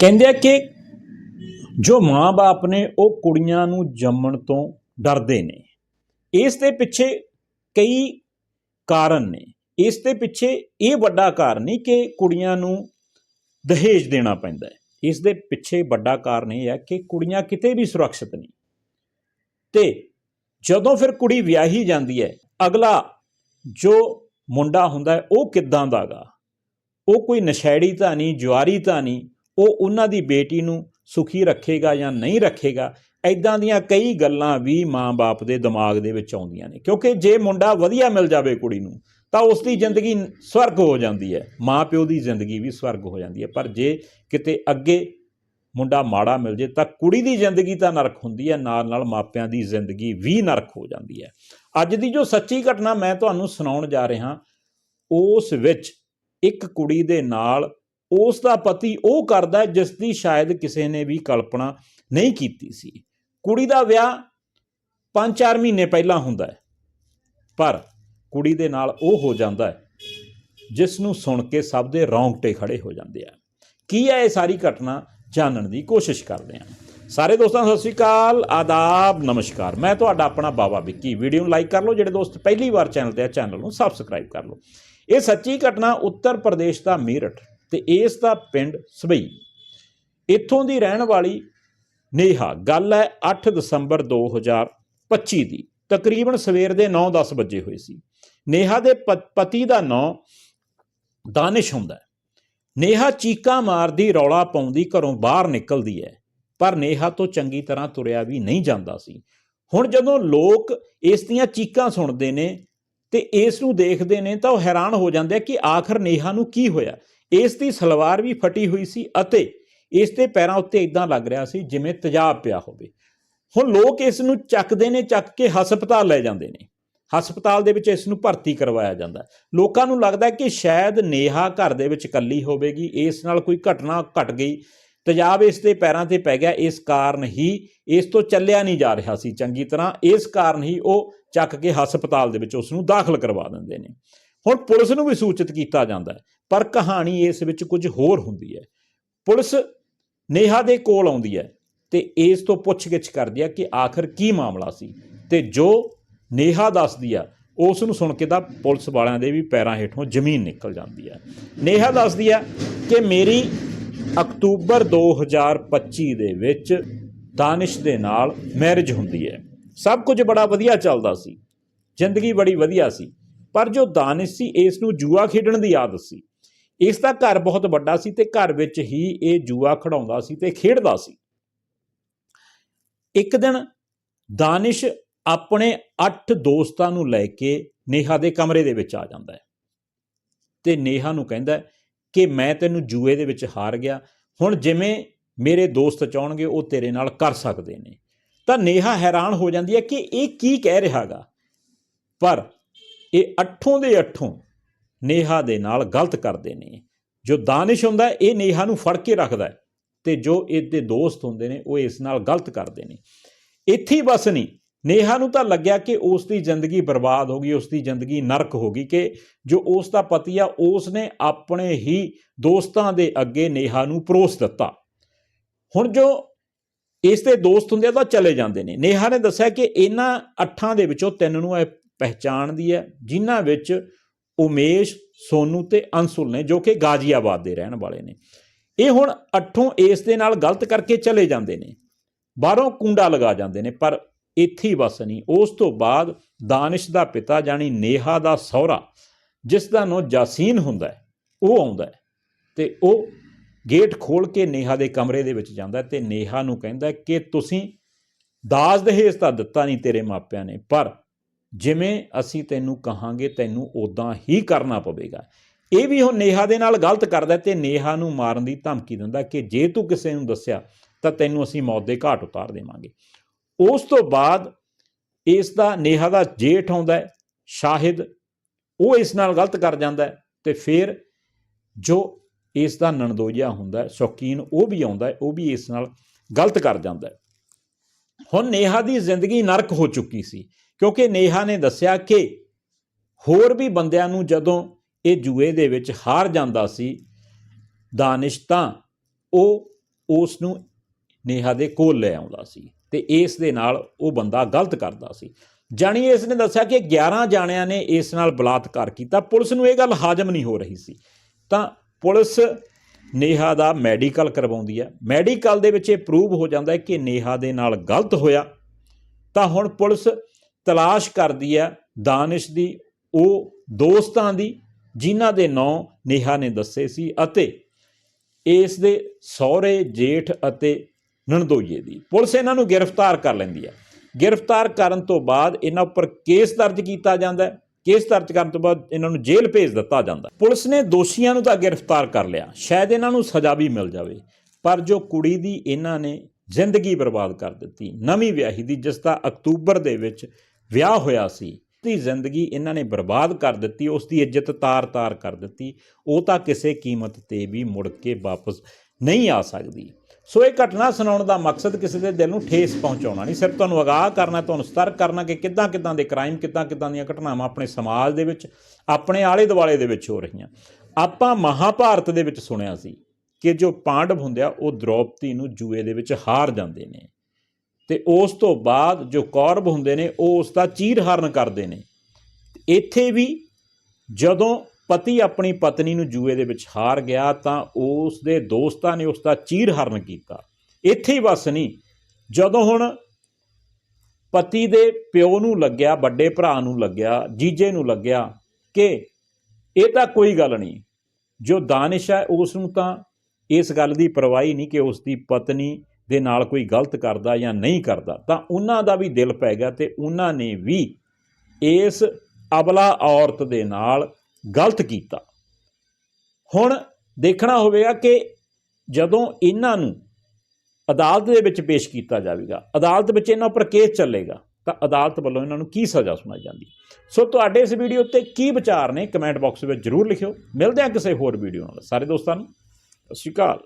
ਕਹਿੰਦੇ ਆ ਕਿ ਜੋ ਮਾਂ-ਬਾਪ ਨੇ ਉਹ ਕੁੜੀਆਂ ਨੂੰ ਜੰਮਣ ਤੋਂ ਡਰਦੇ ਨੇ, ਇਸ ਦੇ ਪਿੱਛੇ ਕਈ ਕਾਰਨ ਨੇ। ਇਸ ਦੇ ਪਿੱਛੇ ਇਹ ਵੱਡਾ ਕਾਰਨ ਨਹੀਂ ਕਿ ਕੁੜੀਆਂ ਨੂੰ ਦਹੇਜ ਦੇਣਾ ਪੈਂਦਾ ਹੈ। ਇਸ ਦੇ ਪਿੱਛੇ ਵੱਡਾ ਕਾਰਨ ਇਹ ਹੈ ਕਿ ਕੁੜੀਆਂ ਕਿਤੇ ਵੀ ਸੁਰੱਖਿਅਤ ਨਹੀਂ। ਤੇ ਜਦੋਂ ਫਿਰ ਕੁੜੀ ਵਿਆਹੀ ਜਾਂਦੀ ਹੈ, ਅਗਲਾ ਜੋ ਮੁੰਡਾ ਹੁੰਦਾ ਉਹ ਕਿੱਦਾਂ ਦਾਗਾ ਉਹ ਕੋਈ ਨਸ਼ੈੜੀ ਤਾਂ ਨਹੀਂ ਜੁਆਰੀ ਤਾਂ ਨਹੀਂ ਉਹ ਉਹਨਾਂ ਦੀ ਬੇਟੀ ਨੂੰ ਸੁਖੀ ਰੱਖੇਗਾ ਜਾਂ ਨਹੀਂ ਰੱਖੇਗਾ ਐਦਾਂ ਦੀਆਂ ਕਈ ਗੱਲਾਂ ਵੀ ਮਾਂ-ਬਾਪ ਦੇ ਦਿਮਾਗ ਦੇ ਵਿੱਚ ਆਉਂਦੀਆਂ ਨੇ। ਕਿਉਂਕਿ ਜੇ ਮੁੰਡਾ ਵਧੀਆ ਮਿਲ ਜਾਵੇ ਕੁੜੀ ਨੂੰ, ਤਾਂ ਉਸ ਦੀ ਜ਼ਿੰਦਗੀ ਸਵਰਗ ਹੋ ਜਾਂਦੀ ਹੈ। ਮਾਂ-ਪਿਓ ਦੀ ਜ਼ਿੰਦਗੀ ਵੀ ਸਵਰਗ ਹੋ ਜਾਂਦੀ ਹੈ। ਪਰ ਜੇ ਕਿਤੇ ਅੱਗੇ ਮੁੰਡਾ ਮਾੜਾ ਮਿਲ ਜੇ, ਤਾਂ ਕੁੜੀ ਦੀ ਜ਼ਿੰਦਗੀ ਤਾਂ ਨਰਕ ਹੁੰਦੀ ਹੈ ਨਾਲ ਨਾਲ ਮਾਪਿਆਂ ਦੀ ਜ਼ਿੰਦਗੀ ਵੀ ਨਰਕ ਹੋ ਜਾਂਦੀ ਹੈ। ਅੱਜ ਦੀ ਜੋ ਸੱਚੀ ਘਟਨਾ ਮੈਂ ਤੁਹਾਨੂੰ ਸੁਣਾਉਣ ਜਾ ਰਿਹਾ, ਉਸ ਵਿੱਚ ਇੱਕ ਕੁੜੀ ਦੇ ਨਾਲ ਉਸ ਦਾ ਪਤੀ ਉਹ ਕਰਦਾ ਜਿਸ ਦੀ ਸ਼ਾਇਦ ਕਿਸੇ ਨੇ ਵੀ ਕਲਪਨਾ ਨਹੀਂ ਕੀਤੀ ਸੀ। ਕੁੜੀ ਦਾ ਵਿਆਹ 5-4 ਮਹੀਨੇ ਪਹਿਲਾਂ ਹੁੰਦਾ ਹੈ, ਪਰ ਕੁੜੀ ਦੇ ਨਾਲ ਉਹ ਹੋ ਜਾਂਦਾ ਹੈ ਜਿਸ ਨੂੰ ਸੁਣ ਕੇ ਸਭ ਦੇ ਰੌਂਗਟੇ ਖੜੇ ਹੋ ਜਾਂਦੇ ਆ। ਕੀ ਹੈ ਇਹ ਸਾਰੀ ਘਟਨਾ? ਜਾਣਨ ਦੀ ਕੋਸ਼ਿਸ਼ ਕਰਦੇ ਹਾਂ। ਸਾਰੇ ਦੋਸਤਾਂ, ਸਤਿ ਸ਼੍ਰੀ ਅਕਾਲ, ਆਦਾਬ, ਨਮਸਕਾਰ। ਮੈਂ ਤੁਹਾਡਾ ਆਪਣਾ ਬਾਬਾ ਵਿੱਕੀ। ਵੀਡੀਓ ਨੂੰ ਲਾਈਕ ਕਰ ਲਓ, ਜਿਹੜੇ ਦੋਸਤ ਪਹਿਲੀ ਵਾਰ ਚੈਨਲ ਤੇ ਆ, ਚੈਨਲ ਨੂੰ ਸਬਸਕ੍ਰਾਈਬ ਕਰ ਲਓ। ਇਹ ਸੱਚੀ ਘਟਨਾ ਉੱਤਰ ਪ੍ਰਦੇਸ਼ ਦਾ ਮੇਰਠ ਤੇ ਇਸ ਦਾ ਪਿੰਡ ਸਬਈ। ਇੱਥੋਂ ਦੀ ਰਹਿਣ ਵਾਲੀ ਨੇਹਾ, ਗੱਲ ਹੈ 8 ਦਸੰਬਰ 2025 ਦੀ। ਤਕਰੀਬਨ ਸਵੇਰ ਦੇ 9-10 ਵਜੇ ਹੋਈ ਸੀ। ਨੇਹਾ ਦੇ ਪਤੀ ਦਾ ਨਾਂ ਦਾਨਿਸ਼ ਹੁੰਦਾ ਹੈ। ਨੇਹਾ ਚੀਕਾਂ ਮਾਰਦੀ, ਰੌਲਾ ਪਾਉਂਦੀ, ਘਰੋਂ ਬਾਹਰ ਨਿਕਲਦੀ ਹੈ। ਪਰ ਨੇਹਾ ਤੋਂ ਚੰਗੀ ਤਰ੍ਹਾਂ ਤੁਰਿਆ ਵੀ ਨਹੀਂ ਜਾਂਦਾ ਸੀ। ਹੁਣ ਜਦੋਂ ਲੋਕ ਇਸ ਦੀਆਂ ਚੀਕਾਂ ਸੁਣਦੇ ਨੇ ਤੇ ਇਸ ਨੂੰ ਦੇਖਦੇ ਨੇ ਤਾਂ ਉਹ ਹੈਰਾਨ ਹੋ ਜਾਂਦੇ ਕਿ ਆਖਰ ਨੇਹਾ ਨੂੰ ਕੀ ਹੋਇਆ? ਇਸ ਦੀ ਸਲਵਾਰ ਵੀ ਫਟੀ ਹੋਈ ਸੀ ਅਤੇ ਇਸ ਦੇ ਪੈਰਾਂ ਉੱਤੇ ਇਦਾਂ ਲੱਗ ਰਿਹਾ ਸੀ ਜਿਵੇਂ ਤੇਜ਼ਾਬ ਪਿਆ ਹੋਵੇ। ਹੁਣ ਲੋਕ ਇਸ ਨੂੰ ਚੱਕਦੇ ਨੇ, ਚੱਕ ਕੇ ਹਸਪਤਾਲ ਲੈ ਜਾਂਦੇ ਨੇ। ਹਸਪਤਾਲ ਦੇ ਵਿੱਚ ਇਸ ਨੂੰ ਭਰਤੀ ਕਰਵਾਇਆ ਜਾਂਦਾ ਲੋਕਾਂ ਨੂੰ ਲੱਗਦਾ ਕਿ ਸ਼ਾਇਦ ਨੇਹਾ ਘਰ ਦੇ ਵਿੱਚ ਇਕੱਲੀ ਹੋਵੇਗੀ। ਇਸ ਨਾਲ ਕੋਈ ਘਟਨਾ ਘਟ ਗਈ। ਤੇਜ਼ਾਬ ਇਸ ਦੇ ਪੈਰਾਂ ਤੇ ਪੈ ਗਿਆ। ਇਸ ਕਾਰਨ ਹੀ ਇਸ ਤੋਂ ਚੱਲਿਆ ਨਹੀਂ ਜਾ ਰਿਹਾ ਸੀ। ਚੰਗੀ ਤਰ੍ਹਾਂ ਇਸ ਕਾਰਨ ਹੀ ਉਹ ਚੱਕ ਕੇ ਹਸਪਤਾਲ ਦੇ ਵਿੱਚ ਉਸ ਨੂੰ ਦਾਖਲ ਕਰਵਾ ਦਿੰਦੇ ਨੇ। ਹੁਣ ਪੁਲਿਸ ਨੂੰ ਵੀ ਸੂਚਿਤ ਕੀਤਾ ਜਾਂਦਾ ਪਰ ਕਹਾਣੀ ਇਸ ਵਿੱਚ ਕੁਝ ਹੋਰ ਹੁੰਦੀ ਹੈ। ਪੁਲਿਸ ਨੇਹਾ ਦੇ ਕੋਲ ਆਉਂਦੀ ਹੈ ਤੇ ਇਸ ਤੋਂ ਪੁੱਛਗਿੱਛ ਕਰਦੀ ਹੈ ਕਿ ਆਖਰ ਕੀ ਮਾਮਲਾ ਸੀ ਤੇ ਜੋ ਨੇਹਾ ਦੱਸਦੀ ਆ, ਉਸ ਨੂੰ ਸੁਣ ਕੇ ਤਾਂ ਪੁਲਿਸ ਵਾਲਿਆਂ ਦੇ ਵੀ ਪੈਰਾਂ ਹੇਠੋਂ ਜ਼ਮੀਨ ਨਿਕਲ ਜਾਂਦੀ ਹੈ। ਨੇਹਾ ਦੱਸਦੀ ਆ ਕਿ ਮੇਰੀ ਅਕਤੂਬਰ 2025 ਦੇ ਵਿੱਚ ਦਾਨਿਸ਼ ਦੇ ਨਾਲ ਮੈਰਿਜ ਹੁੰਦੀ ਹੈ। ਸਭ ਕੁਝ ਬੜਾ ਵਧੀਆ ਚੱਲਦਾ ਸੀ। ਜ਼ਿੰਦਗੀ ਬੜੀ ਵਧੀਆ ਸੀ। ਪਰ ਜੋ ਦਾਨਿਸ਼ ਸੀ, ਇਸ ਨੂੰ ਜੂਆ ਖੇਡਣ ਦੀ ਆਦਤ ਸੀ। ਇਸ ਦਾ ਘਰ ਬਹੁਤ ਵੱਡਾ ਸੀ ਤੇ ਘਰ ਵਿੱਚ ਹੀ ਇਹ ਜੂਆ ਖੜਾਉਂਦਾ ਸੀ ਤੇ ਖੇਡਦਾ ਸੀ। ਇੱਕ ਦਿਨ ਦਾਨਿਸ਼ ਆਪਣੇ 8 ਦੋਸਤਾਂ ਨੂੰ ਲੈ ਕੇ ਨੇਹਾ ਦੇ ਕਮਰੇ ਦੇ ਵਿੱਚ ਆ ਜਾਂਦਾ ਹੈ ਤੇ ਨੇਹਾ ਨੂੰ ਕਹਿੰਦਾ ਕਿ ਮੈਂ ਤੈਨੂੰ ਜੂਏ ਦੇ ਵਿੱਚ ਹਾਰ ਗਿਆ, ਹੁਣ ਜਿਵੇਂ ਮੇਰੇ ਦੋਸਤ ਚਾਹਣਗੇ ਉਹ ਤੇਰੇ ਨਾਲ ਕਰ ਸਕਦੇ ਨੇ। ਤਾਂ ਨੇਹਾ ਹੈਰਾਨ ਹੋ ਜਾਂਦੀ ਹੈ ਕਿ ਇਹ ਕੀ ਕਹਿ ਰਿਹਾਗਾ ਪਰ ਇਹ ਅੱਠੋਂ ਦੇ ਅੱਠੋਂ ਨੇਹਾ ਦੇ ਨਾਲ ਗਲਤ ਕਰਦੇ ਨੇ। ਜੋ ਦਾਨਿਸ਼ ਹੁੰਦਾ ਇਹ ਨੇਹਾ ਨੂੰ ਫੜ ਕੇ ਰੱਖਦਾ ਹੈ ਤੇ ਜੋ ਇਹਦੇ ਦੋਸਤ ਹੁੰਦੇ ਨੇ, ਉਹ ਇਸ ਨਾਲ ਗਲਤ ਕਰਦੇ ਨੇ। ਇੱਥੇ ਬਸ ਨਹੀਂ, ਨੇਹਾ ਨੂੰ ਤਾਂ ਲੱਗਿਆ ਕਿ ਉਸ ਦੀ ਜ਼ਿੰਦਗੀ ਬਰਬਾਦ ਹੋ ਗਈ ਉਸ ਦੀ ਜ਼ਿੰਦਗੀ ਨਰਕ ਹੋ ਗਈ ਕਿ ਜੋ ਉਸ ਦਾ ਪਤੀ ਆ ਉਸ ਨੇ ਆਪਣੇ ਹੀ ਦੋਸਤਾਂ ਦੇ ਅੱਗੇ ਨੇਹਾ ਨੂੰ ਪਰੋਸ ਦਿੱਤਾ। ਹੁਣ ਜੋ ਇਸ ਦੇ ਦੋਸਤ ਹੁੰਦੇ ਆ ਤਾਂ ਚਲੇ ਜਾਂਦੇ ਨੇ। ਨੇਹਾ ਨੇ ਦੱਸਿਆ ਕਿ ਇਹਨਾਂ ਅੱਠਾਂ ਦੇ ਵਿੱਚੋਂ ਤਿੰਨ ਨੂੰ ਇਹ ਪਹਿਚਾਣਦੀ ਹੈ, ਜਿਨ੍ਹਾਂ ਵਿੱਚ ਉਮੇਸ਼, ਸੋਨੂ ਤੇ ਅੰਸੁਲ ਨੇ, ਜੋ ਕਿ ਗਾਜ਼ੀਆਬਾਦ ਦੇ ਰਹਿਣ ਵਾਲੇ ਨੇ। ਇਹ ਹੁਣ ਅੱਠੋਂ ਇਸ ਦੇ ਨਾਲ ਗਲਤ ਕਰਕੇ ਚਲੇ ਜਾਂਦੇ ਨੇ। ਬਾਹਰੋਂ ਕੁੰਡਾ ਲਗਾ ਜਾਂਦੇ ਨੇ, ਪਰ ਇੱਥੇ ਹੀ ਬਸ ਨਹੀਂ। ਉਸ ਤੋਂ ਬਾਅਦ ਦਾਨਿਸ਼ ਦਾ ਪਿਤਾ ਜਾਨੀ ਨੇਹਾ ਦਾ ਸਹੁਰਾ, ਜਿਸ ਦਾ ਨਾਂ ਜਾਸੀਨ ਹੁੰਦਾ ਹੈ, ਉਹ ਆਉਂਦਾ ਹੈ ਤੇ ਉਹ ਗੇਟ ਖੋਲ ਕੇ ਨੇਹਾ ਦੇ ਕਮਰੇ ਦੇ ਵਿੱਚ ਜਾਂਦਾ ਹੈ ਤੇ ਨੇਹਾ ਨੂੰ ਕਹਿੰਦਾ ਕਿ ਤੁਸੀਂ ਦਾਜ ਦਹੇਜ ਤਾਂ ਦਿੱਤਾ ਨਹੀਂ ਤੇਰੇ ਮਾਪਿਆਂ ਨੇ, ਪਰ ਜਿਵੇਂ ਅਸੀਂ ਤੈਨੂੰ ਕਹਾਂਗੇ, ਤੈਨੂੰ ਉਦਾਂ ਹੀ ਕਰਨਾ ਪਵੇਗਾ। ਇਹ ਵੀ ਹੁਣ ਨੇਹਾ ਦੇ ਨਾਲ ਗਲਤ ਕਰਦਾ ਹੈ ਤੇ ਨੇਹਾ ਨੂੰ ਮਾਰਨ ਦੀ ਧਮਕੀ ਦਿੰਦਾ ਕਿ ਜੇ ਤੂੰ ਕਿਸੇ ਨੂੰ ਦੱਸਿਆ, ਤਾਂ ਤੈਨੂੰ ਅਸੀਂ ਮੌਤ ਦੇ ਘਾਟ ਉਤਾਰ ਦੇਵਾਂਗੇ। ਉਸ ਤੋਂ ਬਾਅਦ ਇਸ ਦਾ, ਨੇਹਾ ਦਾ ਜੇਠ ਆਉਂਦਾ ਹੈ, ਸ਼ਾਹਿਦ, ਉਹ ਇਸ ਨਾਲ ਗਲਤ ਕਰ ਜਾਂਦਾ ਹੈ ਤੇ ਫਿਰ ਜੋ ਇਸ ਦਾ ਨਣਦੋਈਆ ਹੁੰਦਾ ਸ਼ੌਕੀਨ, ਉਹ ਵੀ ਆਉਂਦਾ ਉਹ ਵੀ ਇਸ ਨਾਲ ਗਲਤ ਕਰ ਜਾਂਦਾ ਹੁਣ ਨੇਹਾ ਦੀ ਜ਼ਿੰਦਗੀ ਨਰਕ ਹੋ ਚੁੱਕੀ ਸੀ। ਕਿਉਂਕਿ ਨੇਹਾ ਨੇ ਦੱਸਿਆ ਕਿ ਹੋਰ ਵੀ ਬੰਦਿਆਂ ਨੂੰ ਜਦੋਂ ਇਹ ਜੂਏ ਦੇ ਵਿੱਚ ਹਾਰ ਜਾਂਦਾ ਸੀ, ਦਾਨਿਸ਼ ਤਾਂ ਉਹ ਉਸ ਨੂੰ ਨੇਹਾ ਦੇ ਕੋਲ ਲੈ ਆਉਂਦਾ ਸੀ ਤੇ ਇਸ ਦੇ ਨਾਲ ਉਹ ਬੰਦਾ ਗਲਤ ਕਰਦਾ ਸੀ। ਜਾਣੀ ਇਸ ਨੇ ਦੱਸਿਆ ਕਿ 11 ਜਾਣਿਆਂ ਨੇ ਇਸ ਨਾਲ ਬਲਾਤਕਾਰ ਕੀਤਾ। ਪੁਲਿਸ ਨੂੰ ਇਹ ਗੱਲ ਹਾਜ਼ਮ ਨਹੀਂ ਹੋ ਰਹੀ ਸੀ। ਤਾਂ ਪੁਲਿਸ ਨੇਹਾ ਦਾ ਮੈਡੀਕਲ ਕਰਵਾਉਂਦੀ ਹੈ। ਮੈਡੀਕਲ ਦੇ ਵਿੱਚ ਇਹ ਪ੍ਰੂਵ ਹੋ ਜਾਂਦਾ ਹੈ ਕਿ ਨੇਹਾ ਦੇ ਨਾਲ ਗਲਤ ਹੋਇਆ। ਤਾਂ ਹੁਣ ਪੁਲਿਸ ਤਲਾਸ਼ ਕਰਦੀ ਹੈ ਦਾਨਿਸ਼ ਦੀ, ਉਹ ਦੋਸਤਾਂ ਦੀ, ਜਿਨ੍ਹਾਂ ਦੇ ਨਾਂ ਨੇਹਾ ਨੇ ਦੱਸੇ ਸੀ ਅਤੇ ਇਸ ਦੇ ਸਹੁਰੇ ਜੇਠ ਅਤੇ ਨਣਦੋਈਏ ਦੀ। ਪੁਲਿਸ ਇਹਨਾਂ ਨੂੰ ਗ੍ਰਿਫਤਾਰ ਕਰ ਲੈਂਦੀ ਹੈ। ਗ੍ਰਿਫਤਾਰ ਕਰਨ ਤੋਂ ਬਾਅਦ ਇਹਨਾਂ ਉੱਪਰ ਕੇਸ ਦਰਜ ਕੀਤਾ ਜਾਂਦਾ ਹੈ। ਕੇਸ ਦਰਜ ਕਰਨ ਤੋਂ ਬਾਅਦ ਇਹਨਾਂ ਨੂੰ ਜੇਲ੍ਹ ਭੇਜ ਦਿੱਤਾ ਜਾਂਦਾ ਪੁਲਿਸ ਨੇ ਦੋਸ਼ੀਆਂ ਨੂੰ ਤਾਂ ਗ੍ਰਿਫਤਾਰ ਕਰ ਲਿਆ। ਸ਼ਾਇਦ ਇਹਨਾਂ ਨੂੰ ਸਜ਼ਾ ਵੀ ਮਿਲ ਜਾਵੇ। ਪਰ ਜੋ ਕੁੜੀ ਦੀ ਇਹਨਾਂ ਨੇ ਜ਼ਿੰਦਗੀ ਬਰਬਾਦ ਕਰ ਦਿੱਤੀ, ਨਵੀਂ ਵਿਆਹੀ ਦੀ ਜਿਸ ਦਾ ਅਕਤੂਬਰ ਦੇ ਵਿੱਚ ਵਿਆਹ ਹੋਇਆ ਸੀ ਦੀ ਜ਼ਿੰਦਗੀ ਇਹਨਾਂ ਨੇ ਬਰਬਾਦ ਕਰ ਦਿੱਤੀ ਉਸ ਦੀ ਇੱਜ਼ਤ ਤਾਰ-ਤਾਰ ਕਰ ਦਿੱਤੀ, ਉਹ ਤਾਂ ਕਿਸੇ ਕੀਮਤ ਤੇ ਵੀ ਮੁੜ ਕੇ ਵਾਪਸ ਨਹੀਂ ਆ ਸਕਦੀ। ਸੋ ਇਹ ਘਟਨਾ ਸੁਣਾਉਣ ਦਾ ਮਕਸਦ ਕਿਸੇ ਦੇ ਦਿਲ ਨੂੰ ਠੇਸ ਪਹੁੰਚਾਉਣਾ ਨਹੀਂ, ਸਿਰਫ ਤੁਹਾਨੂੰ ਅਗਾਹ ਕਰਨਾ, ਤੁਹਾਨੂੰ ਸਤਰਕ ਕਰਨਾ ਕਿ ਕਿੱਦਾਂ ਕਿੱਦਾਂ ਦੇ ਕ੍ਰਾਈਮ ਕਿੱਦਾਂ ਕਿੱਦਾਂ ਦੀਆਂ ਘਟਨਾਵਾਂ ਆਪਣੇ ਸਮਾਜ ਦੇ ਵਿੱਚ, ਆਪਣੇ ਆਲੇ ਦੁਆਲੇ ਦੇ ਵਿੱਚ ਹੋ ਰਹੀਆਂ। ਆਪਾਂ ਮਹਾਭਾਰਤ ਦੇ ਵਿੱਚ ਸੁਣਿਆ ਸੀ ਕਿ ਜੋ ਪਾਂਡਵ ਹੁੰਦੇ ਆ, ਉਹ ਦ੍ਰੋਪਦੀ ਨੂੰ ਜੂਏ ਦੇ ਵਿੱਚ ਹਾਰ ਜਾਂਦੇ ਨੇ। ਤੇ ਉਸ ਤੋਂ ਬਾਅਦ ਜੋ ਕੌਰਵ ਹੁੰਦੇ ਨੇ, ਉਹ ਉਸ ਦਾ ਚੀਰਹਰਨ ਕਰਦੇ ਨੇ। ਇੱਥੇ ਵੀ ਜਦੋਂ ਪਤੀ ਆਪਣੀ ਪਤਨੀ ਨੂੰ ਜੂਏ ਦੇ ਵਿੱਚ ਹਾਰ ਗਿਆ, ਤਾਂ ਉਸ ਦੇ ਦੋਸਤਾਂ ਨੇ ਉਸ ਦਾ ਚੀਰਹਰਨ ਕੀਤਾ। ਇੱਥੇ ਹੀ ਬਸ ਨਹੀਂ, ਜਦੋਂ ਹੁਣ ਪਤੀ ਦੇ ਪਿਓ ਨੂੰ ਲੱਗਿਆ, ਵੱਡੇ ਭਰਾ ਨੂੰ ਲੱਗਿਆ, ਜੀਜੇ ਨੂੰ ਲੱਗਿਆ ਕਿ ਇਹ ਤਾਂ ਕੋਈ ਗੱਲ ਨਹੀਂ, ਜੋ ਦਾਨਿਸ਼ ਹੈ ਉਸ ਨੂੰ ਤਾਂ ਇਸ ਗੱਲ ਦੀ ਪਰਵਾਹੀ ਨਹੀਂ ਕਿ ਉਸ ਦੀ ਪਤਨੀ ਦੇ ਨਾਲ ਕੋਈ ਗਲਤ ਕਰਦਾ ਜਾਂ ਨਹੀਂ ਕਰਦਾ, ਤਾਂ ਉਹਨਾਂ ਦਾ ਵੀ ਦਿਲ ਪੈ ਗਿਆ ਤੇ ਉਹਨਾਂ ਨੇ ਵੀ ਇਸ ਅਬਲਾ ਔਰਤ ਦੇ ਨਾਲ ਗਲਤ ਕੀਤਾ। ਹੁਣ ਦੇਖਣਾ ਹੋਵੇਗਾ ਕਿ ਜਦੋਂ ਇਹਨਾਂ ਨੂੰ ਅਦਾਲਤ ਦੇ ਵਿੱਚ ਪੇਸ਼ ਕੀਤਾ ਜਾਵੇਗਾ, ਅਦਾਲਤ ਵਿੱਚ ਇਹਨਾਂ ਉੱਪਰ ਕੇਸ ਚੱਲੇਗਾ, ਤਾਂ ਅਦਾਲਤ ਵੱਲੋਂ ਇਹਨਾਂ ਨੂੰ ਕੀ ਸਜ਼ਾ ਸੁਣਾਈ ਜਾਂਦੀ? ਸੋ ਤੁਹਾਡੇ ਇਸ ਵੀਡੀਓ ਉੱਤੇ ਕੀ ਵਿਚਾਰ ਨੇ, ਕਮੈਂਟ ਬਾਕਸ ਵਿੱਚ ਜਰੂਰ ਲਿਖਿਓ। ਮਿਲਦੇ ਹਾਂ ਕਿਸੇ ਹੋਰ ਵੀਡੀਓ ਨਾਲ। ਸਾਰੇ ਦੋਸਤਾਂ ਨੂੰ, ਸਤਿ ਸ਼੍ਰੀ ਅਕਾਲ।